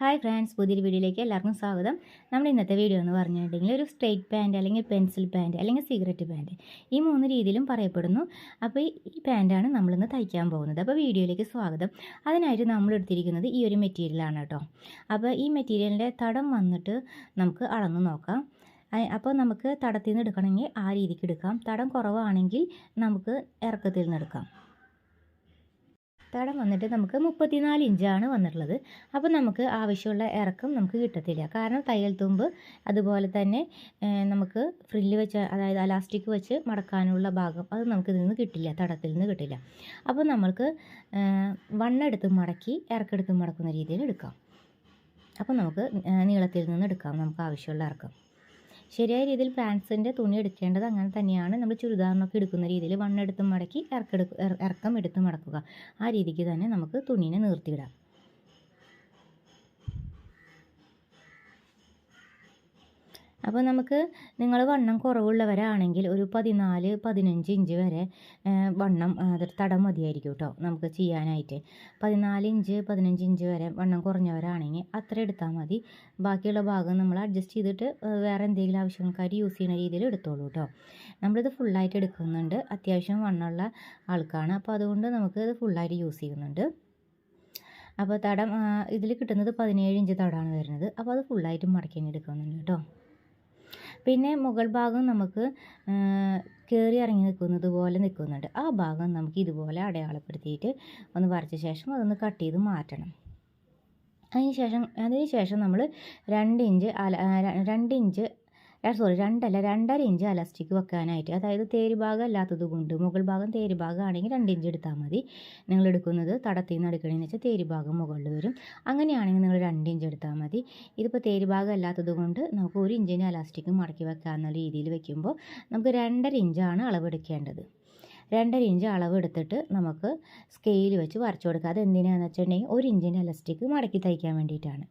Hi friends പുതിയൊരു വീഡിയോയിലേക്ക് എല്ലാവർക്കും സ്വാഗതം. നമ്മുടെ ഇന്നത്തെ വീഡിയോ എന്ന് പറഞ്ഞിട്ടുണ്ടെങ്കിൽ ഒരു സ്ട്രെയിറ്റ് പാന്റ് അല്ലെങ്കിൽ പെൻസിൽ പാന്റ് അല്ലെങ്കിൽ സിഗരറ്റ് പാന്റ് ഈ മൂന്ന് രീതിയിലും പറയപ്പെടുന്നു. അപ്പോൾ ഈ പാന്റാണ് നമ്മളിന്ന് തയ്ക്കാൻ പോകുന്നത്. അപ്പോൾ വീഡിയോയിലേക്ക് സ്വാഗതം. അതിനായിട്ട് നമ്മൾ എടുത്തിരിക്കുന്നത് ഈ ഒരു മെറ്റീരിയലാണ് കേട്ടോ. അപ്പോൾ ഈ മെറ്റീരിയലിന്റെ തടം വന്നിട്ട് നമുക്ക് അളന്ന് നോക്കാം. അപ്പോൾ നമുക്ക് തടത്തിൽ നിന്ന് എടുക്കണമെങ്കിൽ ആ രീതിക്ക് എടുക്കാം. തടം കുറവാണെങ്കിൽ നമുക്ക് ഇറക്കത്തിൽ നിന്ന് എടുക്കാം. തടം വന്നിട്ട് നമുക്ക് മുപ്പത്തിനാല് ഇഞ്ചാണ് വന്നിട്ടുള്ളത്. അപ്പോൾ നമുക്ക് ആവശ്യമുള്ള ഇറക്കം നമുക്ക് കിട്ടത്തില്ല. കാരണം തയ്യൽ തുമ്പ് അതുപോലെ തന്നെ നമുക്ക് ഫ്രില്ല് വെച്ച് അതായത് അലാസ്റ്റിക് വെച്ച് മടക്കാനുള്ള ഭാഗം അത് നമുക്ക് ഇതിൽ നിന്ന് കിട്ടില്ല. തടത്തിൽ നിന്ന് കിട്ടില്ല. അപ്പോൾ നമ്മൾക്ക് വണ്ണെടുത്ത് മടക്കി ഇറക്കെടുത്ത് മടക്കുന്ന രീതിയിൽ എടുക്കാം. അപ്പോൾ നമുക്ക് നീളത്തിൽ നിന്ന് എടുക്കാം. നമുക്ക് ആവശ്യമുള്ള ഇറക്കം. ശരിയായ രീതിയിൽ പാൻസിന്റെ തുണി എടുക്കേണ്ടത് അങ്ങനെ തന്നെയാണ് നമ്മൾ ചുരിദാറിനൊക്കെ എടുക്കുന്ന രീതിയിൽ വണ്ണെടുത്ത് മടക്കി ഇറക്കെടുക്ക ഇറ- ഇറക്കം എടുത്ത് മടക്കുക. ആ രീതിക്ക് തന്നെ നമുക്ക് തുണീനെ നിർത്തിയിടാം. അപ്പോൾ നമുക്ക് നിങ്ങൾ വണ്ണം കുറവുള്ളവരാണെങ്കിൽ ഒരു പതിനാല് പതിനഞ്ച് ഇഞ്ച് വരെ വണ്ണം അതൊരു തടം മതിയായിരിക്കും കേട്ടോ നമുക്ക് ചെയ്യാനായിട്ട്. പതിനാല് ഇഞ്ച് പതിനഞ്ച് ഇഞ്ച് വരെ വണ്ണം കുറഞ്ഞവരാണെങ്കിൽ അത്ര എടുത്താൽ മതി. ബാക്കിയുള്ള ഭാഗം നമ്മൾ അഡ്ജസ്റ്റ് ചെയ്തിട്ട് വേറെ എന്തെങ്കിലും ആവശ്യങ്ങൾക്കായിട്ട് യൂസ് ചെയ്യുന്ന രീതിയിൽ എടുത്തോളൂ കേട്ടോ നമ്മളിത് ഫുള്ളായിട്ട് എടുക്കുന്നുണ്ട്. അത്യാവശ്യം വണ്ണമുള്ള ആൾക്കാണ്. അപ്പോൾ അതുകൊണ്ട് നമുക്ക് ഇത് ഫുള്ളായിട്ട് യൂസ് ചെയ്യുന്നുണ്ട്. അപ്പോൾ തടം ഇതിൽ കിട്ടുന്നത് പതിനേഴ് ഇഞ്ച് തടമാണ് വരുന്നത്. അപ്പോൾ അത് ഫുള്ളായിട്ട് മടക്കി എടുക്കുന്നുണ്ട് കേട്ടോ പിന്നെ മുകൾ ഭാഗം നമുക്ക് കയറി ഇറങ്ങി നിൽക്കുന്നത് പോലെ നിൽക്കുന്നുണ്ട്. ആ ഭാഗം നമുക്ക് ഇതുപോലെ അടയാളപ്പെടുത്തിയിട്ട് ഒന്ന് വരച്ച ശേഷം അതൊന്ന് കട്ട് ചെയ്ത് മാറ്റണം. അതിന് ശേഷം അതിന് ശേഷം നമ്മൾ രണ്ട് ഇഞ്ച് അല രണ്ട് ഇഞ്ച് സോറി രണ്ടല്ല രണ്ടര ഇഞ്ച് അലാസ്റ്റിക് വെക്കാനായിട്ട്. അതായത് തേര് ഭാഗം അല്ലാത്തത് കൊണ്ട് മുകൾ ഭാഗം തേര് ഭാഗം ആണെങ്കിൽ രണ്ട് ഇഞ്ച് എടുത്താൽ മതി. നിങ്ങൾ എടുക്കുന്നത് തടത്തിൽ നിന്ന് എടുക്കണമെന്ന് വെച്ചാൽ തേര് ഭാഗം മുകളിൽ വരും. അങ്ങനെയാണെങ്കിൽ നിങ്ങൾ രണ്ട് ഇഞ്ച് എടുത്താൽ മതി. ഇതിപ്പോൾ തേര് ഭാഗം അല്ലാത്തത് കൊണ്ട് നമുക്ക് ഒരു ഇഞ്ചിന് അലാസ്റ്റിക് മടക്കി വെക്കാവുന്ന രീതിയിൽ വെക്കുമ്പോൾ നമുക്ക് രണ്ടര ഇഞ്ചാണ് അളവെടുക്കേണ്ടത് രണ്ടര ഇഞ്ച് അളവ് എടുത്തിട്ട് നമുക്ക് സ്കെയിൽ വെച്ച് വരച്ചു കൊടുക്കുക. അത് എന്തിനാണെന്ന് വെച്ചിട്ടുണ്ടെങ്കിൽ ഒരു ഇഞ്ചിന്റെ അലസ്റ്റിക് മടക്കി തയ്ക്കാൻ വേണ്ടിയിട്ടാണ്.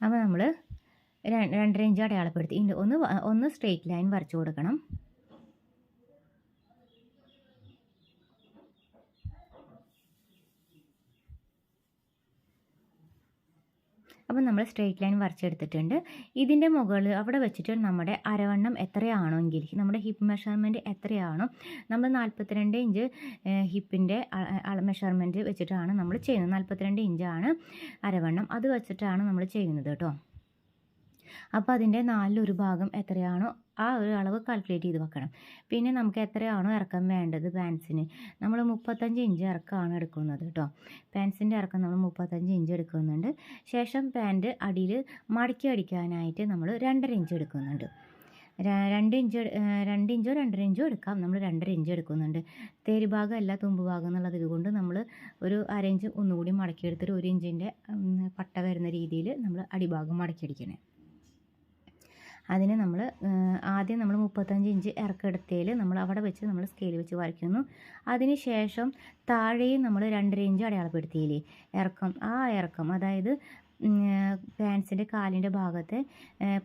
അപ്പോൾ നമ്മൾ രണ്ടര ഇഞ്ച് അടയാളപ്പെടുത്തി. ഇനി ഒന്ന് ഒന്ന് സ്ട്രെയിറ്റ് ലൈൻ വരച്ചു കൊടുക്കണം. അപ്പം നമ്മൾ സ്ട്രെയിറ്റ് ലൈൻ വരച്ചെടുത്തിട്ടുണ്ട്. ഇതിന്റെ മുകളിൽ അവിടെ വെച്ചിട്ട് നമ്മുടെ അരവണ്ണം എത്രയാണെങ്കിൽ നമ്മുടെ ഹിപ്പ് മെഷർമെന്റ് എത്രയാണോ നമ്മൾ നാൽപ്പത്തിരണ്ട് ഇഞ്ച് ഹിപ്പിന്റെ മെഷർമെന്റ് വെച്ചിട്ടാണ് നമ്മൾ ചെയ്യുന്നത്. നാൽപ്പത്തിരണ്ട് ഇഞ്ചാണ് അരവണ്ണം. അത് വെച്ചിട്ടാണ് നമ്മൾ ചെയ്യുന്നത് കേട്ടോ. അപ്പോൾ അതിന്റെ നാലിലൊരു ഭാഗം എത്രയാണോ ആ ഒരു അളവ് കാൽക്കുലേറ്റ് ചെയ്ത് വെക്കണം. പിന്നെ നമുക്ക് എത്രയാണോ ഇറക്കം വേണ്ടത് പാൻസിന് നമ്മൾ മുപ്പത്തഞ്ച് ഇഞ്ച് ഇറക്കമാണ് എടുക്കുന്നത് കേട്ടോ. പാൻസിന്റെ ഇറക്കം നമ്മൾ മുപ്പത്തഞ്ച് ഇഞ്ച് എടുക്കുന്നുണ്ട്. ശേഷം പാന്റ് അടിയിൽ മടക്കി അടിക്കാനായിട്ട് നമ്മൾ രണ്ടര ഇഞ്ച് എടുക്കുന്നുണ്ട്. രണ്ട് ഇഞ്ച് രണ്ട് ഇഞ്ചോ രണ്ടര ഇഞ്ചോ എടുക്കാം. നമ്മൾ രണ്ടര ഇഞ്ച് എടുക്കുന്നുണ്ട്. തേര് അല്ല തുമ്പ് ഭാഗം എന്നുള്ളത് ഇതുകൊണ്ട് നമ്മൾ ഒരു അര ഇഞ്ച് ഒന്നുകൂടി മടക്കിയെടുത്തിട്ട് ഒരു ഇഞ്ചിന്റെ പട്ട വരുന്ന രീതിയിൽ നമ്മൾ അടിഭാഗം മടക്കി അടിക്കണേ. അതിന് നമ്മൾ ആദ്യം നമ്മൾ മുപ്പത്തഞ്ച് ഇഞ്ച് ഇറക്കെടുത്തതിൽ നമ്മൾ അവിടെ വെച്ച് നമ്മൾ സ്കെയിൽ വെച്ച് വരയ്ക്കുന്നു. അതിന് ശേഷം താഴെയും നമ്മൾ രണ്ടര ഇഞ്ച് അടയാളപ്പെടുത്തിയില്ലേ? ഇറക്കം ആ ഇറക്കം അതായത് പാൻസിന്റെ കാലിന്റെ ഭാഗത്തെ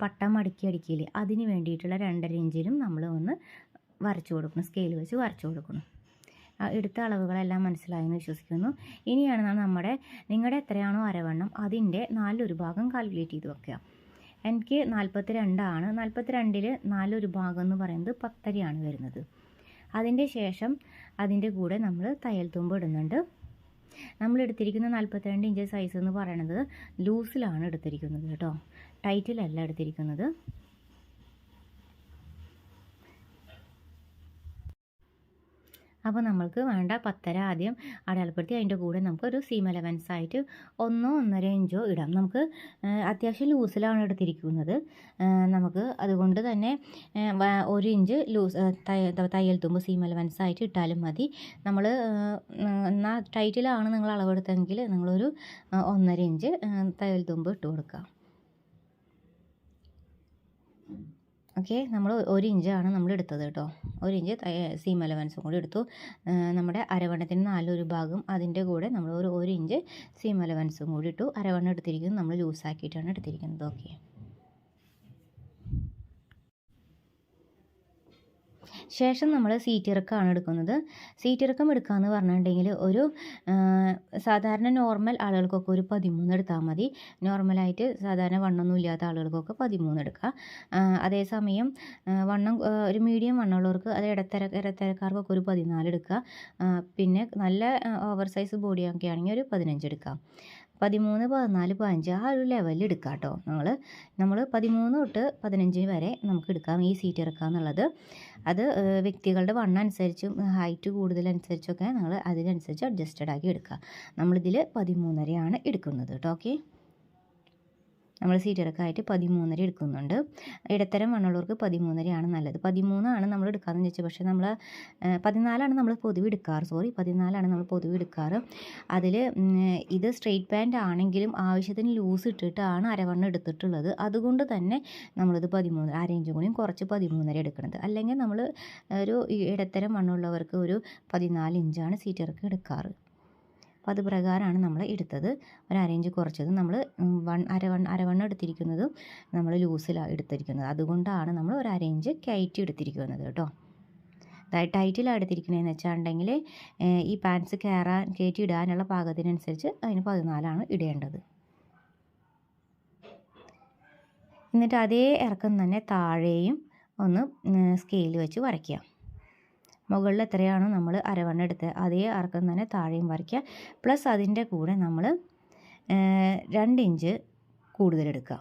പട്ടം മടക്കി അടിക്കില്ലേ അതിന് വേണ്ടിയിട്ടുള്ള രണ്ടര ഇഞ്ചിലും നമ്മൾ ഒന്ന് വരച്ചു കൊടുക്കണം സ്കെയിൽ വെച്ച് വരച്ചു കൊടുക്കണം എടുത്ത അളവുകളെല്ലാം മനസ്സിലായെന്ന് വിശ്വസിക്കുന്നു. ഇനിയാണ് നമ്മുടെ നിങ്ങളുടെ എത്രയാണോ അരവണ്ണം അതിന്റെ നാലൊരു ഭാഗം കാൽക്കുലേറ്റ് ചെയ്ത് വെക്കുക. എനിക്ക് നാൽപ്പത്തി രണ്ടാണ് നാൽപ്പത്തി രണ്ടിൽ നാലൊരു ഭാഗം എന്ന് പറയുന്നത് പത്തരയാണ് വരുന്നത്. അതിന്റെ ശേഷം അതിന്റെ കൂടെ നമ്മൾ തയ്യൽ തുമ്പ് ഇടുന്നുണ്ട്. നമ്മൾ എടുത്തിരിക്കുന്ന നാൽപ്പത്തിരണ്ട് ഇഞ്ച് സൈസ് എന്ന് പറയുന്നത് ലൂസിലാണ് എടുത്തിരിക്കുന്നത് കേട്ടോ. ടൈറ്റിലല്ല എടുത്തിരിക്കുന്നത്. അപ്പോൾ നമ്മൾക്ക് വേണ്ട പത്തര ആദ്യം അടയാളപ്പെടുത്തി അതിന്റെ കൂടെ നമുക്ക് ഒരു സീം അലവൻസ് ആയിട്ട് ഒന്നോ ഒന്നര ഇഞ്ചോ ഇടാം. നമുക്ക് അത്യാവശ്യം ലൂസിലാണ് എടുത്തിരിക്കുന്നത്. നമുക്ക് അതുകൊണ്ട് തന്നെ ഒരു ഇഞ്ച് ലൂസ് തയ്യൽ തുമ്പ് സീം അലവൻസ് ആയിട്ട് ഇട്ടാലും മതി. നമ്മൾ എന്നാൽ ടൈറ്റിലാണ് നിങ്ങൾ അളവെടുത്തെങ്കിൽ നിങ്ങളൊരു ഒന്നര ഇഞ്ച് തയ്യൽ തുമ്പ് ഇട്ട് കൊടുക്കുക. ഓക്കെ നമ്മൾ ഒരു ഇഞ്ചാണ് നമ്മൾ എടുത്തത് കേട്ടോ. ഒരു ഇഞ്ച് സീം അലവൻസും കൂടി എടുത്തു. നമ്മുടെ അരവണ്ണത്തിന് നാലൊരു ഭാഗം അതിന്റെ കൂടെ നമ്മൾ ഒരു ഒരു ഇഞ്ച് സീം അലവൻസും കൂടി ഇട്ടു. അരവണ്ണം എടുത്തിരിക്കുന്നത് നമ്മൾ ലൂസാക്കിയിട്ടാണ് എടുത്തിരിക്കുന്നത്. ഓക്കെ. ശേഷം നമ്മൾ സീറ്റ് ഇറക്കമാണ് എടുക്കുന്നത്. സീറ്റ് ഇറക്കം എടുക്കാമെന്ന് പറഞ്ഞിട്ടുണ്ടെങ്കിൽ ഒരു സാധാരണ നോർമൽ ആളുകൾക്കൊക്കെ ഒരു പതിമൂന്ന് എടുത്താൽ മതി. നോർമലായിട്ട് സാധാരണ വണ്ണമൊന്നും ഇല്ലാത്ത ആളുകൾക്കൊക്കെ പതിമൂന്ന് എടുക്കുക. അതേസമയം വണ്ണം ഒരു മീഡിയം വണ്ണമുള്ളവർക്ക് അത് ഇടത്തര ഇടത്തരക്കാർക്കൊക്കെ ഒരു പതിനാല് എടുക്കുക. പിന്നെ നല്ല ഓവർ സൈസ് ബോഡിയൊക്കെ ആണെങ്കിൽ ഒരു പതിനഞ്ച് എടുക്കാം പതിമൂന്ന് പതിനാല് പതിനഞ്ച് ആ ഒരു ലെവലിൽ എടുക്കുക കേട്ടോ നമ്മൾ നമ്മൾ പതിമൂന്ന് തൊട്ട് പതിനഞ്ച് വരെ നമുക്ക് എടുക്കാം ഈ സീറ്റ് ഇറക്കുക എന്നുള്ളത്. അത് വ്യക്തികളുടെ വണ്ണം അനുസരിച്ചും ഹൈറ്റ് കൂടുതലനുസരിച്ചൊക്കെ നമ്മൾ അതിനനുസരിച്ച് അഡ്ജസ്റ്റഡ് ആക്കി എടുക്കുക നമ്മളിതിൽ പതിമൂന്നരയാണ് എടുക്കുന്നത് കേട്ടോ. ഓക്കെ നമ്മൾ സീറ്ററക്കായിട്ട് പതിമൂന്നര എടുക്കുന്നുണ്ട്. ഇടത്തരം വണ്ണുള്ളവർക്ക് പതിമൂന്നരയാണ് നല്ലത്. പതിമൂന്നാണ് നമ്മൾ എടുക്കാമെന്ന് വെച്ചാൽ പക്ഷേ നമ്മൾ പതിനാലാണ് നമ്മൾ പൊതുവെ എടുക്കാറ്. സോറി പതിനാലാണ് നമ്മൾ പൊതുവെ എടുക്കാറ്. അതിൽ ഇത് സ്ട്രെയിറ്റ് പാന്റ് ആണെങ്കിലും ആവശ്യത്തിന് ലൂസ് ഇട്ടിട്ടാണ് അരവണ്ണം എടുത്തിട്ടുള്ളത്. അതുകൊണ്ട് തന്നെ നമ്മളിത് പതിമൂന്ന് അരയിഞ്ചും കൂടിയും കുറച്ച് പതിമൂന്നര എടുക്കുന്നത് അല്ലെങ്കിൽ നമ്മൾ ഒരു ഇടത്തരം വണ്ണമുള്ളവർക്ക് ഒരു പതിനാല് ഇഞ്ചാണ് സീറ്റ് ഇറക്കം എടുക്കാറ്. അപ്പോൾ അത് പ്രകാരമാണ് നമ്മൾ എടുത്തത്. ഒരു അരയിഞ്ച് കുറച്ചത് നമ്മൾ വൺ അരവൺ അരവണ്ണം എടുത്തിരിക്കുന്നതും നമ്മൾ ലൂസിലാണ് എടുത്തിരിക്കുന്നത്. അതുകൊണ്ടാണ് നമ്മൾ ഒരു അരയിഞ്ച് കയറ്റി എടുത്തിരിക്കുന്നത് കേട്ടോ. ടൈറ്റിലാണ് എടുത്തിരിക്കുന്നതെന്ന് വെച്ചാണ്ടെങ്കിൽ ഈ പാൻസ് കയറാൻ കയറ്റി ഇടാനുള്ള പാകത്തിനനുസരിച്ച് അതിന് പതിനാലാണ് ഇടേണ്ടത്. എന്നിട്ട് അതേ ഇറക്കം തന്നെ താഴെയും ഒന്ന് സ്കെയിൽ വെച്ച് വരയ്ക്കുക മുകളിൽ എത്രയാണോ നമ്മൾ അരവണ്ണ എടുത്തത് അതേ ഇറക്കം തന്നെ താഴെയും വരയ്ക്കുക. പ്ലസ് അതിന്റെ കൂടെ നമ്മൾ രണ്ട് ഇഞ്ച് കൂടുതലെടുക്കുക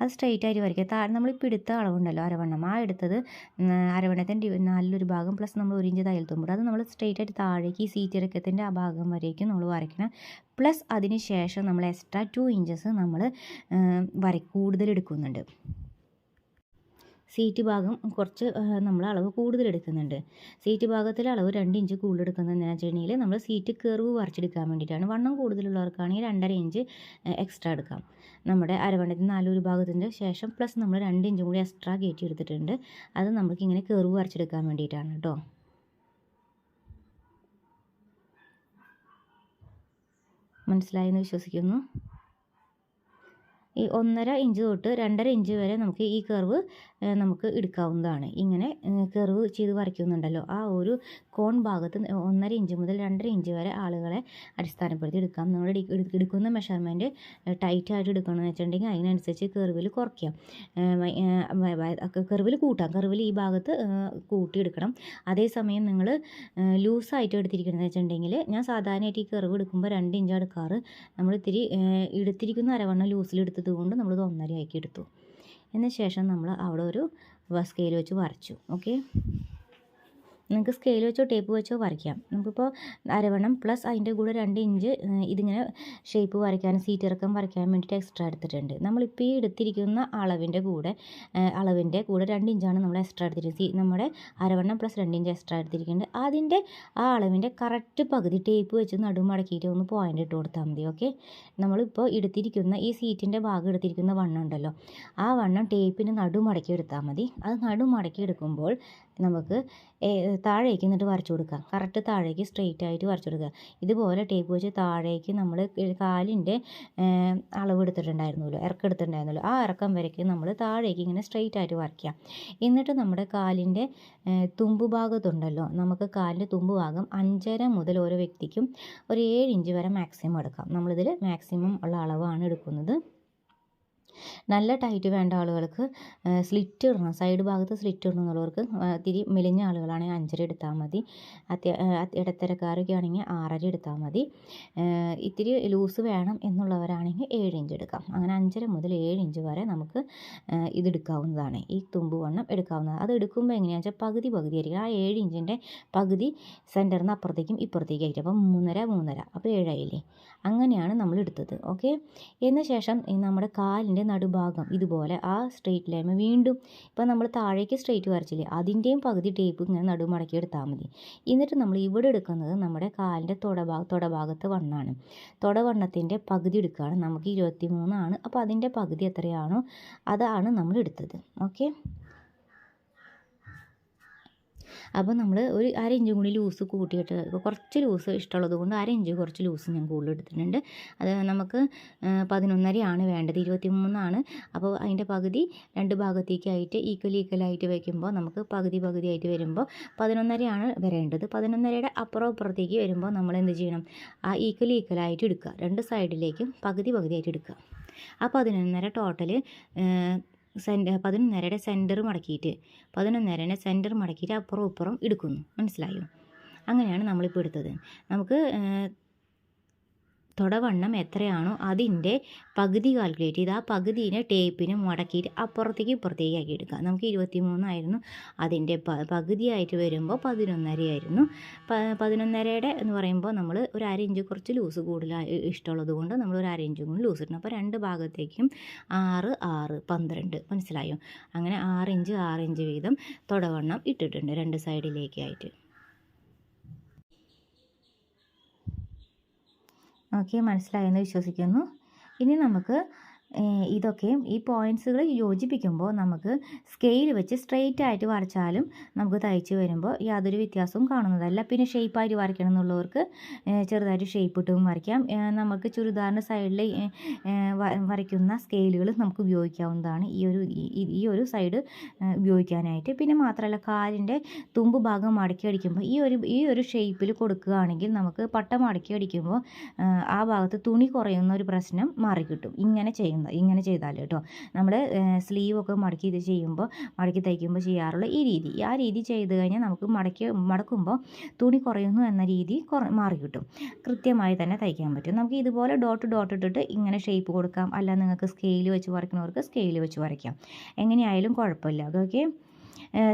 അത് സ്ട്രെയിറ്റ് ആയിട്ട് വരയ്ക്കുക. താഴെ നമ്മളിപ്പോൾ എടുത്ത അളവുണ്ടല്ലോ അരവണ്ണം. ആ എടുത്തത് അരവണ്ണത്തിന്റെ നല്ലൊരു ഭാഗം പ്ലസ് നമ്മൾ ഒരു ഇഞ്ച് തയ്യൽ തുമ്പുണ്ട് അത് നമ്മൾ സ്ട്രെയിറ്റ് ആയിട്ട് താഴേക്ക് ഈ സീറ്റിറക്കത്തിന്റെ ആ ഭാഗം വരേക്കും നമ്മൾ വരയ്ക്കണം. പ്ലസ് അതിന് ശേഷം നമ്മൾ എക്സ്ട്രാ ടു ഇഞ്ചസ് നമ്മൾ വര കൂടുതൽ എടുക്കുന്നുണ്ട്. സീറ്റ് ഭാഗം കുറച്ച് നമ്മൾ അളവ് കൂടുതൽ എടുക്കുന്നുണ്ട് സീറ്റ് ഭാഗത്തിൽ അളവ് രണ്ട് ഇഞ്ച് കൂടുതൽ എടുക്കുന്നത് എന്താണെന്ന് വെച്ചിട്ടുണ്ടെങ്കിൽ നമ്മൾ സീറ്റ് കർവ് വരച്ചെടുക്കാൻ വേണ്ടിയിട്ടാണ്. വണ്ണം കൂടുതലുള്ളവർക്കാണെങ്കിൽ രണ്ടര ഇഞ്ച് എക്സ്ട്രാ എടുക്കാം. നമ്മുടെ അരവണ്ണത്തിന് നാലൊരു ഭാഗത്തിന്റെ ശേഷം പ്ലസ് നമ്മൾ രണ്ട് ഇഞ്ചും കൂടി എക്സ്ട്രാ കയറ്റി എടുത്തിട്ടുണ്ട്. അത് നമുക്ക് ഇങ്ങനെ കർവ് വരച്ചെടുക്കാൻ വേണ്ടിയിട്ടാണ് കേട്ടോ. മനസ്സിലായെന്ന് വിശ്വസിക്കുന്നു? ഈ ഒന്നര ഇഞ്ച് തൊട്ട് രണ്ടര ഇഞ്ച് വരെ നമുക്ക് ഈ കർവ് നമുക്ക് എടുക്കാവുന്നതാണ്. ഇങ്ങനെ കർവ് ചെയ്ത് വരയ്ക്കുന്നുണ്ടല്ലോ. ആ ഒരു കോൺ ഭാഗത്ത് ഒന്നര ഇഞ്ച് മുതൽ രണ്ടര ഇഞ്ച് വരെ ആളുകളെ അടിസ്ഥാനപ്പെടുത്തി എടുക്കാം. നമ്മൾ എടുക്കുന്ന മെഷർമെന്റ് ടൈറ്റ് ആയിട്ട് എടുക്കണമെന്ന് വെച്ചിട്ടുണ്ടെങ്കിൽ അതിനനുസരിച്ച് കർവിൽ കുറയ്ക്കാം. കർവിൽ കൂട്ടാം. കർവിൽ ഈ ഭാഗത്ത് കൂട്ടിയെടുക്കണം അതേസമയം നിങ്ങൾ ലൂസായിട്ട് എടുത്തിരിക്കണമെന്ന് വെച്ചിട്ടുണ്ടെങ്കിൽ ഞാൻ സാധാരണയായിട്ട് ഈ കർവ് എടുക്കുമ്പോൾ രണ്ട് ഇഞ്ച് എടുക്കാറ് നമ്മൾ ഇത്തിരി എടുത്തിരിക്കുന്ന അരവണ്ണം ലൂസിലെടുത്തത് കൊണ്ട് നമ്മളിത് ഒന്നരയാക്കി എടുത്തു. എന്ന ശേഷം നമ്മൾ അവിടെ ഒരു സ്കെയിൽ വെച്ച് വരച്ചു. ഓക്കെ നിങ്ങൾക്ക് സ്കെയിൽ വെച്ചോ ടേപ്പ് വെച്ചോ വരയ്ക്കാം. നമുക്കിപ്പോൾ അരവണ്ണം പ്ലസ് അതിന്റെ കൂടെ രണ്ട് ഇഞ്ച് ഇതിങ്ങനെ ഷേപ്പ് വരയ്ക്കാൻ സീറ്റ് ഇറക്കം വരയ്ക്കാൻ വേണ്ടിയിട്ട് എക്സ്ട്രാ എടുത്തിട്ടുണ്ട്. നമ്മളിപ്പോൾ ഈ എടുത്തിരിക്കുന്ന അളവിന്റെ കൂടെ അളവിന്റെ കൂടെ രണ്ട് ഇഞ്ചാണ് നമ്മൾ എക്സ്ട്രാ എടുത്തിരിക്കുന്നത്. നമ്മുടെ അരവണ്ണം പ്ലസ് രണ്ട് ഇഞ്ച് എക്സ്ട്രാ എടുത്തിരിക്കുന്നുണ്ട്. അതിന്റെ ആ അളവിന്റെ കറക്റ്റ് പകുതി ടേപ്പ് വെച്ച് നടുമടക്കിയിട്ട് ഒന്ന് പോയിന്റ് ഇട്ട് കൊടുത്താൽ മതി ഓക്കെ നമ്മളിപ്പോൾ എടുത്തിരിക്കുന്ന ഈ സീറ്റിന്റെ ഭാഗം എടുത്തിരിക്കുന്ന വണ്ണം ഉണ്ടല്ലോ ആ വണ്ണം ടേപ്പിന് നടുമടക്കി എടുത്താൽ മതി. അത് നടുമടക്കി എടുക്കുമ്പോൾ നമുക്ക് താഴേക്ക് എന്നിട്ട് വരച്ചു കൊടുക്കാം. കറക്റ്റ് താഴേക്ക് സ്ട്രെയിറ്റ് ആയിട്ട് വരച്ചു കൊടുക്കുക. ഇതുപോലെ ടേപ്പ് വെച്ച് താഴേക്ക് നമ്മൾ കാലിന്റെ അളവ് എടുത്തിട്ടുണ്ടായിരുന്നല്ലോ ഇറക്കം എടുത്തിട്ടുണ്ടായിരുന്നല്ലോ ആ ഇറക്കം വരയ്ക്ക് നമ്മൾ താഴേക്ക് ഇങ്ങനെ സ്ട്രെയിറ്റ് ആയിട്ട് വരയ്ക്കാം. എന്നിട്ട് നമ്മുടെ കാലിന്റെ തുമ്പ് ഭാഗത്തുണ്ടല്ലോ നമുക്ക് കാലിന്റെ തുമ്പ് ഭാഗം അഞ്ചര മുതൽ ഓരോ വ്യക്തിക്കും ഒരു ഏഴ് ഇഞ്ച് വരെ മാക്സിമം എടുക്കാം. നമ്മളിതിൽ മാക്സിമം ഉള്ള അളവാണ് എടുക്കുന്നത്. നല്ല ടൈറ്റ് വേണ്ട ആളുകൾക്ക് സ്ലിറ്റ് ഇടണം സൈഡ് ഭാഗത്ത് സ്ലിറ്റ് ഇടണം എന്നുള്ളവർക്ക് ഇത്തിരി മെലിഞ്ഞ ആളുകളാണെങ്കിൽ അഞ്ചര എടുത്താൽ മതി. അത്യ ഇടത്തരക്കാരൊക്കെ ആണെങ്കിൽ ആറര എടുത്താൽ മതി. ഇത്തിരി ലൂസ് വേണം എന്നുള്ളവരാണെങ്കിൽ ഏഴ് ഇഞ്ച് എടുക്കാം. അങ്ങനെ അഞ്ചര മുതൽ ഏഴ് ഇഞ്ച് വരെ നമുക്ക് ഇതെടുക്കാവുന്നതാണ്. ഈ തുമ്പ് വണ്ണം എടുക്കാവുന്നതാണ്. അത് എടുക്കുമ്പോൾ എങ്ങനെയാണെന്ന് വെച്ചാൽ പകുതി പകുതി ആയിരിക്കും. ആ ഏഴ് ഇഞ്ചിന്റെ പകുതി സെന്ററിൽ നിന്ന് അപ്പുറത്തേക്കും ഇപ്പുറത്തേക്കും ആയിരിക്കും. അപ്പം മൂന്നര മൂന്നര. അപ്പോൾ ഏഴായില്ലേ? അങ്ങനെയാണ് നമ്മൾ എടുത്തത് ഓക്കെ എന്ന ശേഷം നമ്മുടെ കാലിന്റെ നടുഭാഗം ഇതുപോലെ ആ സ്ട്രെയിറ്റ് ലൈൻ വീണ്ടും ഇപ്പം നമ്മൾ താഴേക്ക് സ്ട്രെയിറ്റ് വരച്ചില്ലേ അതിന്റെയും പകുതി ടേപ്പ് ഇങ്ങനെ നടുമടക്കി എടുത്താൽ മതി. എന്നിട്ട് നമ്മൾ ഇവിടെ എടുക്കുന്നത് നമ്മുടെ കാലിന്റെ തുടഭാഗ തൊടഭാഗത്ത് വണ്ണാണ്. തൊടവണ്ണത്തിന്റെ പകുതി എടുക്കുകയാണ് നമുക്ക് ഇരുപത്തി മൂന്നാണ് അപ്പോൾ അതിന്റെ പകുതി എത്രയാണോ അതാണ് നമ്മൾ എടുത്തത് ഓക്കെ അപ്പോൾ നമ്മൾ ഒരു അര ഇഞ്ച് കൂടി ലൂസ് കൂട്ടിയിട്ട് കുറച്ച് ലൂസ് ഇഷ്ടമുള്ളത് കൊണ്ട് അര ഇഞ്ച് കുറച്ച് ലൂസ് ഞാൻ കൂടുതൽ എടുത്തിട്ടുണ്ട്. അത് നമുക്ക് പതിനൊന്നരയാണ് വേണ്ടത് ഇരുപത്തി മൂന്നാണ് അപ്പോൾ അതിന്റെ പകുതി രണ്ട് ഭാഗത്തേക്കായിട്ട് ഈക്വൽ ഈക്വലായിട്ട് വയ്ക്കുമ്പോൾ നമുക്ക് പകുതി പകുതി ആയിട്ട് വരുമ്പോൾ പതിനൊന്നരയാണ് വരേണ്ടത്. പതിനൊന്നരയുടെ അപ്പുറം അപ്പുറത്തേക്ക് വരുമ്പോൾ നമ്മൾ എന്ത് ചെയ്യണം? ആ ഈക്വൽ ഈക്വലായിട്ട് എടുക്കുക. രണ്ട് സൈഡിലേക്കും പകുതി പകുതിയായിട്ട് എടുക്കുക. ആ പതിനൊന്നര ടോട്ടൽ സെന്റർ പതിനൊന്നരയുടെ സെന്റർ മടക്കിയിട്ട് പതിനൊന്നരയുടെ സെന്റർ മടക്കിയിട്ട് അപ്പുറം ഇപ്പുറം എടുക്കുന്നു. മനസ്സിലായോ? അങ്ങനെയാണ് നമ്മളിപ്പോൾ എടുത്തത്. നമുക്ക് തുടവണ്ണം എത്രയാണോ അതിന്റെ പകുതി കാൽക്കുലേറ്റ് ചെയ്ത് ആ പകുതിനെ ടേപ്പിന് മടക്കിയിട്ട് അപ്പുറത്തേക്ക് ഇപ്പുറത്തേക്ക് ആക്കി എടുക്കുക നമുക്ക് ഇരുപത്തി മൂന്നായിരുന്നു അതിന്റെ പകുതിയായിട്ട് വരുമ്പോൾ പതിനൊന്നരയായിരുന്നു. പതിനൊന്നരയുടെ എന്ന് പറയുമ്പോൾ നമ്മൾ ഒരു അര ഇഞ്ച് കുറച്ച് ലൂസ് കൂടുതൽ ഇഷ്ടമുള്ളത് കൊണ്ട് നമ്മൾ ഒരു അര ഇഞ്ചും കൂടി ലൂസ് ഇടണം. അപ്പോൾ രണ്ട് ഭാഗത്തേക്കും ആറ് ആറ് പന്ത്രണ്ട്. മനസ്സിലായോ? അങ്ങനെ ആറ് ഇഞ്ച് ഇഞ്ച് വീതം തുടവണ്ണം ഇട്ടിട്ടുണ്ട് രണ്ട് സൈഡിലേക്കായിട്ട് ഓക്കെ മനസ്സിലായെന്ന് വിശ്വസിക്കുന്നു. ഇനി നമുക്ക് ഇതൊക്കെയും ഈ പോയിന്റ്സുകൾ യോജിപ്പിക്കുമ്പോൾ നമുക്ക് സ്കെയിൽ വെച്ച് സ്ട്രെയിറ്റ് ആയിട്ട് വരച്ചാലും നമുക്ക് തയ്ച്ച് വരുമ്പോൾ യാതൊരു വ്യത്യാസവും കാണുന്നതല്ല. പിന്നെ ഷേപ്പായിട്ട് വരയ്ക്കണം എന്നുള്ളവർക്ക് ചെറുതായിട്ട് ഷേപ്പ് ഇട്ടും വരയ്ക്കാം. നമുക്ക് ചുരിദാറിന്റെ സൈഡിൽ വരയ്ക്കുന്ന സ്കെയിലുകൾ നമുക്ക് ഉപയോഗിക്കാവുന്നതാണ് ഈ ഒരു ഈ ഒരു സൈഡ് ഉപയോഗിക്കാനായിട്ട്. പിന്നെ മാത്രമല്ല കാലിന്റെ തുമ്പ് ഭാഗം മടക്കി അടിക്കുമ്പോൾ ഈ ഒരു ഈ ഒരു ഷേപ്പിൽ കൊടുക്കുകയാണെങ്കിൽ നമുക്ക് പട്ടം അടക്കി അടിക്കുമ്പോൾ ആ ഭാഗത്ത് തുണി കുറയുന്ന ഒരു പ്രശ്നം മാറിക്കിട്ടും. ഇങ്ങനെ ചെയ്യുന്നത്. ഇങ്ങനെ ചെയ്താൽ കേട്ടോ. നമ്മൾ സ്ലീവൊക്കെ മടക്കി ഇത് ചെയ്യുമ്പോൾ മടക്കി തയ്ക്കുമ്പോൾ ചെയ്യാറുള്ള ഈ രീതി. ആ രീതി ചെയ്ത് കഴിഞ്ഞാൽ നമുക്ക് മടക്കി മടക്കുമ്പോൾ തുണി കുറയുന്നു എന്ന രീതി മാറി കിട്ടും. കൃത്യമായി തന്നെ തയ്ക്കാൻ പറ്റും. നമുക്ക് ഇതുപോലെ ഡോട്ട് ഡോട്ട് ഇട്ടിട്ട് ഇങ്ങനെ ഷേപ്പ് കൊടുക്കാം. അല്ല നിങ്ങൾക്ക് സ്കെയിൽ വെച്ച് വരയ്ക്കുന്നവർക്ക് സ്കെയിൽ വെച്ച് വരയ്ക്കാം. എങ്ങനെയായാലും കുഴപ്പമില്ല. അതൊക്കെ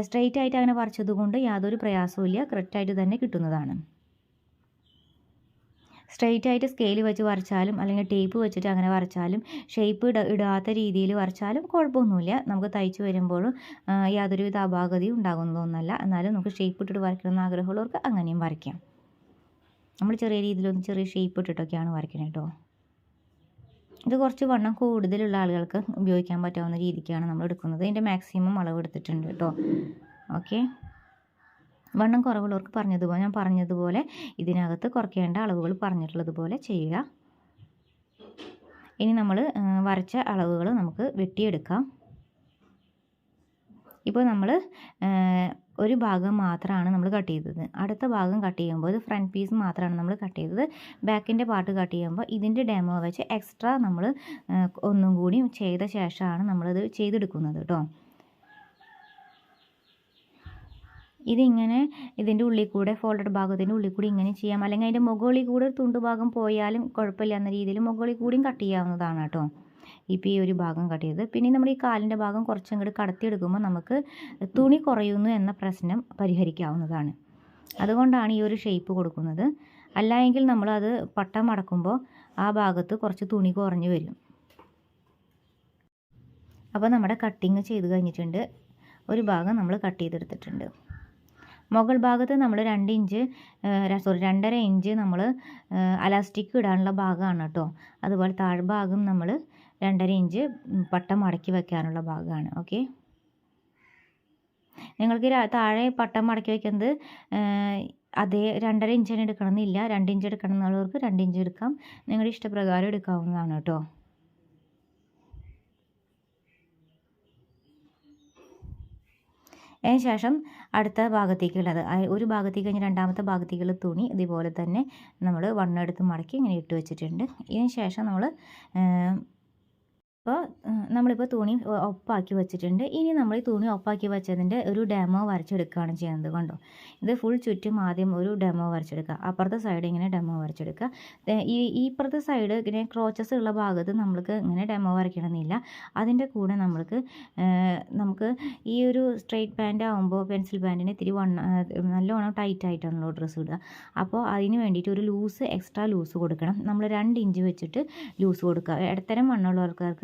സ്ട്രെയിറ്റ് ആയിട്ട് അങ്ങനെ വരച്ചത് കൊണ്ട് യാതൊരു പ്രയാസവും ഇല്ല കറക്റ്റായിട്ട് തന്നെ കിട്ടുന്നതാണ്. സ്ട്രെയിറ്റ് ആയിട്ട് സ്കെയിൽ വെച്ച് വരച്ചാലും അല്ലെങ്കിൽ ടേപ്പ് വെച്ചിട്ട് അങ്ങനെ വരച്ചാലും ഷേപ്പ് ഇട ഇടാത്ത രീതിയിൽ വരച്ചാലും കുഴപ്പമൊന്നുമില്ല. നമുക്ക് തയ്ച്ച് വരുമ്പോൾ യാതൊരുവിധ അപാകതയും ഉണ്ടാകുന്നതൊന്നുമല്ല എന്നാലും നമുക്ക് ഷേപ്പ് ഇട്ടിട്ട് വരയ്ക്കണമെന്ന് ആഗ്രഹമുള്ളവർക്ക് അങ്ങനെയും വരയ്ക്കാം. നമ്മൾ ചെറിയ രീതിയിലൊന്ന് ചെറിയ ഷേപ്പ് ഇട്ടിട്ടൊക്കെയാണ് വരയ്ക്കുന്നത് കേട്ടോ ഇത് കുറച്ച് വണ്ണം കൂടുതലുള്ള ആളുകൾക്ക് ഉപയോഗിക്കാൻ പറ്റാവുന്ന രീതിക്കാണ് നമ്മൾ എടുക്കുന്നത്. ഇതിന്റെ മാക്സിമം അളവ് എടുത്തിട്ടുണ്ട് കേട്ടോ ഓക്കെ. വണ്ണം കുറവുള്ളവർക്ക് പറഞ്ഞതുപോലെ ഞാൻ പറഞ്ഞതുപോലെ ഇതിനകത്ത് കുറയ്ക്കേണ്ട അളവുകൾ പറഞ്ഞിട്ടുള്ളതുപോലെ ചെയ്യുക. ഇനി നമ്മൾ വരച്ച അളവുകൾ നമുക്ക് വെട്ടിയെടുക്കാം. ഇപ്പോൾ നമ്മൾ ഒരു ഭാഗം മാത്രമാണ് നമ്മൾ കട്ട് ചെയ്തത്. അടുത്ത ഭാഗം കട്ട് ചെയ്യുമ്പോൾ ഇത് ഫ്രണ്ട് പീസ് മാത്രമാണ് നമ്മൾ കട്ട് ചെയ്തത്. ബാക്കിന്റെ പാർട്ട് കട്ട് ചെയ്യുമ്പോൾ ഇതിന്റെ ഡെമോ വെച്ച് എക്സ്ട്രാ നമ്മൾ ഒന്നും കൂടി ചെയ്ത ശേഷമാണ് നമ്മളിത് ചെയ്തെടുക്കുന്നത് കേട്ടോ. ഇതിങ്ങനെ ഇതിന്റെ ഉള്ളിൽ കൂടെ ഫോൾഡഡ് ഭാഗത്തിന്റെ ഉള്ളിൽ കൂടി ഇങ്ങനെ ചെയ്യാം. അല്ലെങ്കിൽ അതിന്റെ മുകളിൽ കൂടെ ഒരു തുണ്ട് ഭാഗം പോയാലും കുഴപ്പമില്ല എന്ന രീതിയിൽ മുകളിൽ കൂടിയും കട്ട് ചെയ്യാവുന്നതാണ് കേട്ടോ. ഇപ്പോൾ ഈ ഒരു ഭാഗം കട്ട് ചെയ്ത് പിന്നെ നമ്മൾ ഈ കാലിന്റെ ഭാഗം കുറച്ചും കൂടി കടത്തിയെടുക്കുമ്പോൾ നമുക്ക് തുണി കുറയുന്നു എന്ന പ്രശ്നം പരിഹരിക്കാവുന്നതാണ്. അതുകൊണ്ടാണ് ഈ ഒരു ഷേപ്പ് കൊടുക്കുന്നത്. അല്ല എങ്കിൽ നമ്മളത് പട്ടം മടക്കുമ്പോൾ ആ ഭാഗത്ത് കുറച്ച് തുണി കുറഞ്ഞു വരും. അപ്പോൾ നമ്മുടെ കട്ടിങ് ചെയ്ത് കഴിഞ്ഞിട്ടുണ്ട്. ഒരു ഭാഗം നമ്മൾ കട്ട് ചെയ്തെടുത്തിട്ടുണ്ട്. മുകൾ ഭാഗത്ത് നമ്മൾ രണ്ട് ഇഞ്ച് സോറി രണ്ടര ഇഞ്ച് നമ്മൾ അലാസ്റ്റിക് ഇടാനുള്ള ഭാഗമാണ് കേട്ടോ. അതുപോലെ താഴ്ഭാഗം നമ്മൾ രണ്ടര ഇഞ്ച് പട്ടം മടക്കി വയ്ക്കാനുള്ള ഭാഗമാണ്. ഓക്കെ നിങ്ങൾക്ക് താഴെ പട്ടം മടക്കി വയ്ക്കുന്നത് അതേ രണ്ടര ഇഞ്ച് തന്നെ എടുക്കണമെന്നില്ല. രണ്ട് ഇഞ്ച് എടുക്കണം എന്നുള്ളവർക്ക് രണ്ട് ഇഞ്ച് എടുക്കാം. നിങ്ങളുടെ ഇഷ്ടപ്രകാരം എടുക്കാവുന്നതാണ് കേട്ടോ. അതിന് ശേഷം അടുത്ത ഭാഗത്തേക്കുള്ളത്. ഒരു ഭാഗത്തേക്ക് കഴിഞ്ഞ് രണ്ടാമത്തെ ഭാഗത്തേക്കുള്ള തുണി ഇതുപോലെ തന്നെ നമ്മൾ വണ്ണം എടുത്ത് മടക്കി ഇങ്ങനെ ഇട്ട് വെച്ചിട്ടുണ്ട്. ഇതിന് ശേഷം നമ്മൾ അപ്പോൾ നമ്മളിപ്പോൾ തുണി ഒപ്പാക്കി വെച്ചിട്ടുണ്ട്. ഇനി നമ്മൾ ഈ തുണി ഒപ്പാക്കി വെച്ചതിന്റെ ഒരു ഡെമോ വരച്ചെടുക്കുകയാണ് ചെയ്യുന്നത് കണ്ടോ? ഇത് ഫുൾ ചുറ്റും ആദ്യം ഒരു ഡെമോ വരച്ചെടുക്കുക. അപ്പുറത്തെ സൈഡ് ഇങ്ങനെ ഡെമോ വരച്ചെടുക്കുക. ഈ ഇപ്പുറത്തെ സൈഡ് ഇങ്ങനെ ക്രോച്ചസ് ഉള്ള ഭാഗത്ത് നമ്മൾക്ക് ഇങ്ങനെ ഡെമോ വരയ്ക്കണമെന്നില്ല. അതിന്റെ കൂടെ നമ്മൾക്ക് നമുക്ക് ഈ ഒരു സ്ട്രെയിറ്റ് പാന്റ് ആകുമ്പോൾ പെൻസിൽ പാന്റിന് ഇത്തിരി വണ്ണ നല്ലോണം ടൈറ്റ് ആയിട്ടാണല്ലോ ഡ്രസ്സ് ഇടുക. അപ്പോൾ അതിന് വേണ്ടിയിട്ട് ഒരു ലൂസ് എക്സ്ട്രാ ലൂസ് കൊടുക്കണം. നമ്മൾ രണ്ട് ഇഞ്ച് വെച്ചിട്ട് ലൂസ് കൊടുക്കുക. ഇടത്തരം വണ്ണമുള്ള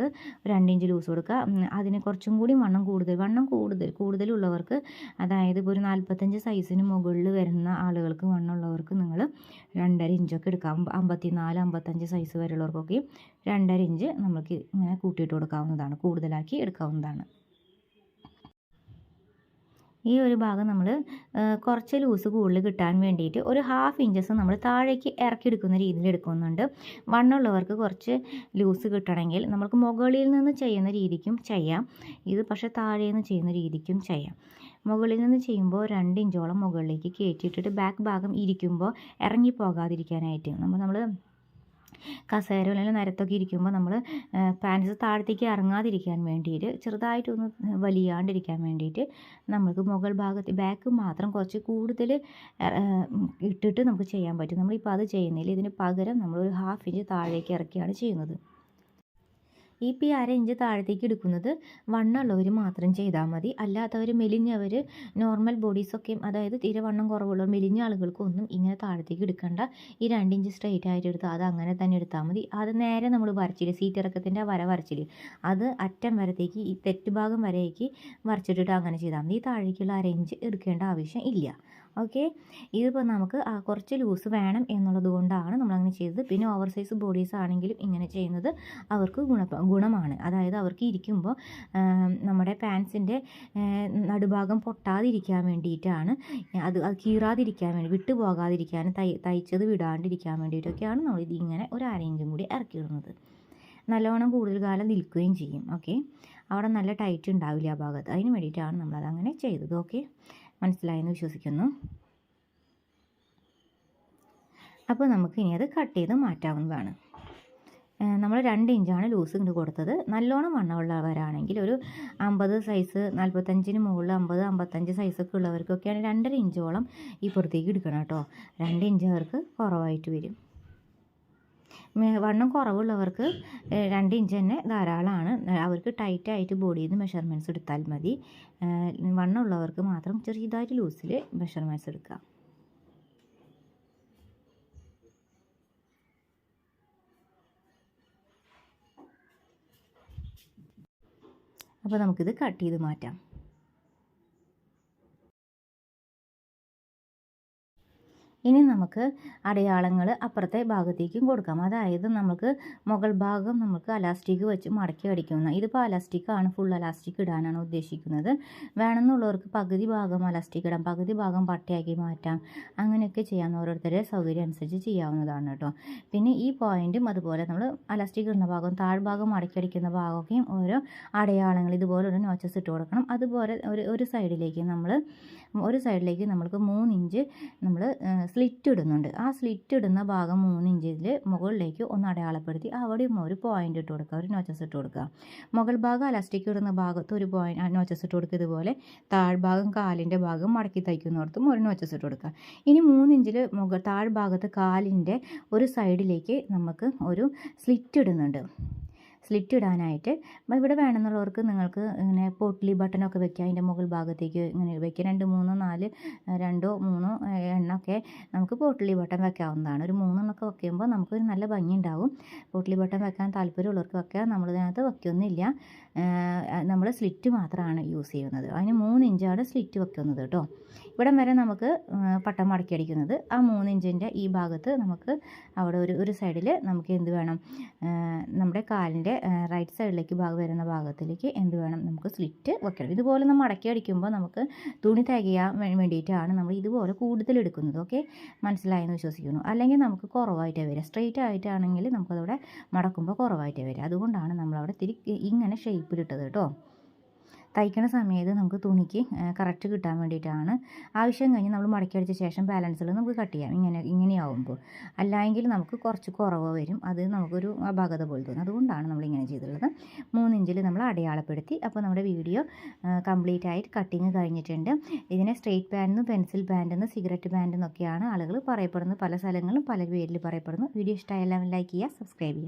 ആൾക്കാർക്ക് രണ്ടിഞ്ച് ലൂസ് കൊടുക്കുക. അതിന് കുറച്ചും കൂടി വണ്ണം കൂടുതൽ വണ്ണം കൂടുതൽ കൂടുതലുള്ളവർക്ക് അതായത് ഇപ്പോൾ ഒരു നാൽപ്പത്തഞ്ച് സൈസിന് മുകളിൽ വരുന്ന ആളുകൾക്ക് വണ്ണമുള്ളവർക്ക് നിങ്ങൾ രണ്ടര ഇഞ്ചൊക്കെ എടുക്കാം. അമ്പത്തി നാല് അമ്പത്തഞ്ച് സൈസ് വരെയുള്ളവർക്കൊക്കെ രണ്ടര ഇഞ്ച് നമുക്ക് ഇങ്ങനെ കൂട്ടിയിട്ട് കൊടുക്കാവുന്നതാണ് കൂടുതലാക്കി എടുക്കാവുന്നതാണ്. ഈ ഒരു ഭാഗം നമ്മൾ കുറച്ച് ലൂസ് കൂടുതൽ കിട്ടാൻ വേണ്ടിയിട്ട് ഒരു ഹാഫ് ഇഞ്ചസ് നമ്മൾ താഴേക്ക് ഇറക്കി എടുക്കുന്ന രീതിയിൽ എടുക്കുന്നുണ്ട്. വണ്ണമുള്ളവർക്ക് കുറച്ച് ലൂസ് കിട്ടണമെങ്കിൽ നമുക്ക് മുകളിൽ നിന്ന് ചെയ്യുന്ന രീതിക്കും ചെയ്യാം. ഇത് പക്ഷേ താഴെ നിന്ന് ചെയ്യുന്ന രീതിക്കും ചെയ്യാം. മുകളിൽ നിന്ന് ചെയ്യുമ്പോൾ രണ്ട് ഇഞ്ചോളം മുകളിലേക്ക് കയറ്റിയിട്ടിട്ട് ബാക്ക് ഭാഗം ഇരിക്കുമ്പോൾ ഇറങ്ങി പോകാതിരിക്കാനായിട്ട് നമ്മൾ നമ്മൾ കസേര അല്ലെങ്കിൽ നിരത്തൊക്കെ ഇരിക്കുമ്പോൾ നമ്മൾ പാൻസ് താഴത്തേക്ക് ഇറങ്ങാതിരിക്കാൻ വേണ്ടിയിട്ട് ചെറുതായിട്ടൊന്ന് വലിയാണ്ടിരിക്കാൻ വേണ്ടിയിട്ട് നമുക്ക് മുകൾ ഭാഗത്ത് ബാക്ക് മാത്രം കുറച്ച് കൂടുതൽ ഇട്ടിട്ട് നമുക്ക് ചെയ്യാൻ പറ്റും. നമ്മളിപ്പോൾ അത് ചെയ്യുന്നില്ല ഇതിന് പകരം നമ്മൾ ഒരു ഹാഫ് ഇഞ്ച് താഴേക്ക് ഇറക്കിയാണ് ചെയ്യുന്നത്. ഈ പി അര ഇഞ്ച് താഴത്തേക്ക് എടുക്കുന്നത് വണ്ണമുള്ളവർ മാത്രം ചെയ്താൽ മതി. അല്ലാത്തവർ മെലിഞ്ഞവർ നോർമൽ ബോഡീസൊക്കെ അതായത് തീരെ വണ്ണം കുറവുള്ള മെലിഞ്ഞ ആളുകൾക്കൊന്നും ഇങ്ങനെ താഴത്തേക്ക് എടുക്കേണ്ട. ഈ രണ്ട് ഇഞ്ച് സ്ട്രെയിറ്റ് ആയിട്ട് എടുത്ത് അത് അങ്ങനെ തന്നെ എടുത്താൽ മതി. അത് നേരെ നമ്മൾ വരച്ചില്ല സീറ്റ് ഇറക്കത്തിന്റെ വര വരച്ചില്ല അത് അറ്റം വരത്തേക്ക് ഈ തെറ്റ് ഭാഗം വരേക്ക് വരച്ചിട്ടിട്ട് അങ്ങനെ ചെയ്താൽ മതി. ഈ താഴേക്കുള്ള അര ഇഞ്ച് എടുക്കേണ്ട ആവശ്യം ഇല്ല. ഓക്കെ? ഇതിപ്പോൾ നമുക്ക് കുറച്ച് ലൂസ് വേണം എന്നുള്ളത് കൊണ്ടാണ് നമ്മളങ്ങനെ ചെയ്തത്. പിന്നെ ഓവർ സൈസ് ബോഡീസ് ആണെങ്കിലും ഇങ്ങനെ ചെയ്യുന്നത് അവർക്ക് ഗുണ ഗുണമാണ്. അതായത് അവർക്ക് ഇരിക്കുമ്പോൾ നമ്മുടെ പാൻസിന്റെ നടുഭാഗം പൊട്ടാതിരിക്കാൻ വേണ്ടിയിട്ടാണ് അത് അത് കീറാതിരിക്കാൻ വേണ്ടി വിട്ടു പോകാതിരിക്കാനും തൈ തയ്ച്ചത് വിടാണ്ടിരിക്കാൻ വേണ്ടിയിട്ടൊക്കെയാണ് നമ്മൾ ഇത് ഇങ്ങനെ ഒരു അരയിഞ്ചും കൂടി ഇറക്കിയിടുന്നത്. നല്ലവണ്ണം കൂടുതൽ കാലം നിൽക്കുകയും ചെയ്യും. ഓക്കെ? അവിടെ നല്ല ടൈറ്റ് ഉണ്ടാവില്ല ആ ഭാഗത്ത്. അതിന് വേണ്ടിയിട്ടാണ് നമ്മളത് അങ്ങനെ ചെയ്തത്. ഓക്കെ? മനസ്സിലായെന്ന് വിശ്വസിക്കുന്നു. അപ്പോൾ നമുക്ക് ഇനി അത് കട്ട് ചെയ്ത് മാറ്റാവുന്നതാണ്. നമ്മൾ രണ്ട് ഇഞ്ചാണ് ലൂസ് ഇങ്ങോട്ട് കൊടുത്തത്. നല്ലോണം വണ്ണമുള്ളവരാണെങ്കിൽ ഒരു അമ്പത് സൈസ് നാൽപ്പത്തഞ്ചിന് മുകളിൽ അമ്പത് അമ്പത്തഞ്ച് സൈസൊക്കെ ഉള്ളവർക്കൊക്കെയാണ് രണ്ടര ഇഞ്ചോളം ഈ പുറത്തേക്ക് എടുക്കണം കേട്ടോ. രണ്ട് ഇഞ്ച് അവർക്ക് കുറവായിട്ട് വരും. വണ്ണം കുറവുള്ളവർക്ക് രണ്ട് ഇഞ്ച് തന്നെ ധാരാളമാണ്. അവർക്ക് ടൈറ്റായിട്ട് ബോഡിയിൽ നിന്ന് മെഷർമെന്റ്സ് എടുത്താൽ മതി. വണ്ണമുള്ളവർക്ക് മാത്രം ചെറിയതായിട്ട് ലൂസിൽ മെഷർമെന്റ്സ് എടുക്കാം അപ്പോൾ നമുക്കിത് കട്ട് ചെയ്ത് മാറ്റാം. ഇനി നമുക്ക് അടയാളങ്ങൾ അപ്പുറത്തെ ഭാഗത്തേക്കും കൊടുക്കാം. അതായത് നമുക്ക് മുകൾ ഭാഗം നമുക്ക് അലാസ്റ്റിക് വെച്ച് മടക്കി അടിക്കുന്ന ഇതിപ്പോൾ അലാസ്റ്റിക്കാണ് ഫുൾ അലാസ്റ്റിക് ഇടാനാണ് ഉദ്ദേശിക്കുന്നത്. വേണമെന്നുള്ളവർക്ക് പകുതി ഭാഗം അലാസ്റ്റിക് ഇടാം പകുതി ഭാഗം പട്ടയാക്കി മാറ്റാം. അങ്ങനെയൊക്കെ ചെയ്യാൻ ഓരോരുത്തരുടെ സൗകര്യം അനുസരിച്ച് ചെയ്യാവുന്നതാണ് കേട്ടോ. പിന്നെ ഈ പോയിന്റും അതുപോലെ നമ്മൾ അലാസ്റ്റിക് ഇടുന്ന ഭാഗം താഴ്ഭാഗം മടക്കി അടിക്കുന്ന ഭാഗമൊക്കെയും ഓരോ അടയാളങ്ങൾ ഇതുപോലെ ഒരു നോച്ചസ് ഇട്ട് കൊടുക്കണം. അതുപോലെ ഒരു ഒരു സൈഡിലേക്ക് നമ്മൾ ഒരു സൈഡിലേക്ക് നമ്മൾക്ക് മൂന്ന് ഇഞ്ച് നമ്മൾ സ്ലിറ്റ് ഇടുന്നുണ്ട്. ആ സ്ലിറ്റ് ഇടുന്ന ഭാഗം മൂന്ന് ഇഞ്ചിൽ മുകളിലേക്ക് ഒന്ന് അടയാളപ്പെടുത്തി അവിടെയും ഒരു പോയിന്റ് ഇട്ട് കൊടുക്കുക ഒരു നോച്ചസ് ഇട്ട് കൊടുക്കുക. മുകൾ ഭാഗം അലാസ്റ്റിക് ഇടുന്ന ഭാഗത്ത് ഒരു പോയിന്റ് നോച്ചസ് ഇട്ട് കൊടുക്കുക. ഇതുപോലെ താഴ്ഭാഗം കാലിന്റെ ഭാഗം മടക്കി തയ്ക്കുന്നിടത്തും ഒരു നോച്ചസ് ഇട്ട് കൊടുക്കുക. ഇനി മൂന്ന് ഇഞ്ചിൽ മുകൾ താഴ്ഭാഗത്ത് കാലിന്റെ ഒരു സൈഡിലേക്ക് നമുക്ക് ഒരു സ്ലിറ്റ് ഇടുന്നുണ്ട്. സ്ലിറ്റ് ഇടാനായിട്ട് ഇവിടെ വേണമെന്നുള്ളവർക്ക് നിങ്ങൾക്ക് ഇങ്ങനെ പോട്ട്ലി ബട്ടണൊക്കെ വെക്കുക അതിന്റെ മുകൾ ഭാഗത്തേക്ക് ഇങ്ങനെ വെക്കുക രണ്ട് മൂന്നോ നാല് രണ്ടോ മൂന്നോ എണ്ണമൊക്കെ നമുക്ക് പോട്ട്ലി ബട്ടൺ വെക്കാവുന്നതാണ്. ഒരു മൂന്നെണ്ണമൊക്കെ വെക്കുമ്പോൾ നമുക്ക് നല്ല ഭംഗി ഉണ്ടാവും. പോട്ട്ലി ബട്ടൺ വെക്കാൻ താല്പര്യമുള്ളവർക്ക് വെക്കുക നമ്മളിതിനകത്ത് വെക്കൊന്നുമില്ല. നമ്മൾ സ്ലിറ്റ് മാത്രമാണ് യൂസ് ചെയ്യുന്നത്. അതിന് മൂന്ന് ഇഞ്ചാണ് സ്ലിറ്റ് വെക്കുന്നത് കേട്ടോ. ഇവിടം വരെ നമുക്ക് പട്ടം മടക്കി അടിക്കുന്നത്. ആ മൂന്ന് ഇഞ്ചിന്റെ ഈ ഭാഗത്ത് നമുക്ക് അവിടെ ഒരു ഒരു സൈഡിൽ നമുക്ക് എന്ത് വേണം? നമ്മുടെ കാലിന്റെ റൈറ്റ് സൈഡിലേക്ക് ഭാഗം വരുന്ന ഭാഗത്തിലേക്ക് എന്ത് വേണം? നമുക്ക് സ്ലിറ്റ് വെക്കണം. ഇതുപോലെ നമ്മൾ അടക്കി അടിക്കുമ്പോൾ നമുക്ക് തുണി തികയാൻ വേണ്ടിയിട്ടാണ് നമ്മൾ ഇതുപോലെ കൂടുതൽ എടുക്കുന്നത്. ഓക്കെ മനസ്സിലായെന്ന് വിശ്വസിക്കുന്നു. അല്ലെങ്കിൽ നമുക്ക് കുറവായിട്ട് വരിക. സ്ട്രെയിറ്റ് ആയിട്ടാണെങ്കിൽ നമുക്കതവിടെ മടക്കുമ്പോൾ കുറവായിട്ട് വരിക. അതുകൊണ്ടാണ് നമ്മളവിടെ തിരി ഇങ്ങനെ ഷേപ്പിലിട്ടത് കേട്ടോ. തയ്ക്കണ സമയത്ത് നമുക്ക് തുണിക്ക് കറക്റ്റ് കിട്ടാൻ വേണ്ടിയിട്ടാണ്. ആവശ്യം കഴിഞ്ഞ് നമ്മൾ മടക്കി അടിച്ച ശേഷം ബാലൻസിൽ നമുക്ക് കട്ട് ചെയ്യാം. ഇങ്ങനെ ഇങ്ങനെയാവുമ്പോൾ. അല്ലെങ്കിൽ നമുക്ക് കുറച്ച് കുറവ് വരും. അത് നമുക്കൊരു അപാകത പോലെ തോന്നും. അതുകൊണ്ടാണ് നമ്മൾ ഇങ്ങനെ ചെയ്തിട്ടുള്ളത്. മൂന്നിഞ്ചിൽ നമ്മൾ അടയാളപ്പെടുത്തി. അപ്പോൾ നമ്മുടെ വീഡിയോ കംപ്ലീറ്റ് ആയിട്ട് കട്ടിങ് കഴിഞ്ഞിട്ടുണ്ട്. ഇതിനെ സ്ട്രെയിറ്റ് ബാൻഡെന്നും പെൻസിൽ ബാൻഡെന്ന് സിഗരറ്റ് ബാൻഡെന്നൊക്കെയാണ് ആളുകൾ പറയപ്പെടുന്നത്. പല സ്ഥലങ്ങളും പല പേരിൽ പറയപ്പെടുന്നു. വീഡിയോ ഇഷ്ടമായെല്ലാം ലൈക്ക് ചെയ്യുക സബ്സ്ക്രൈബ് ചെയ്യുക.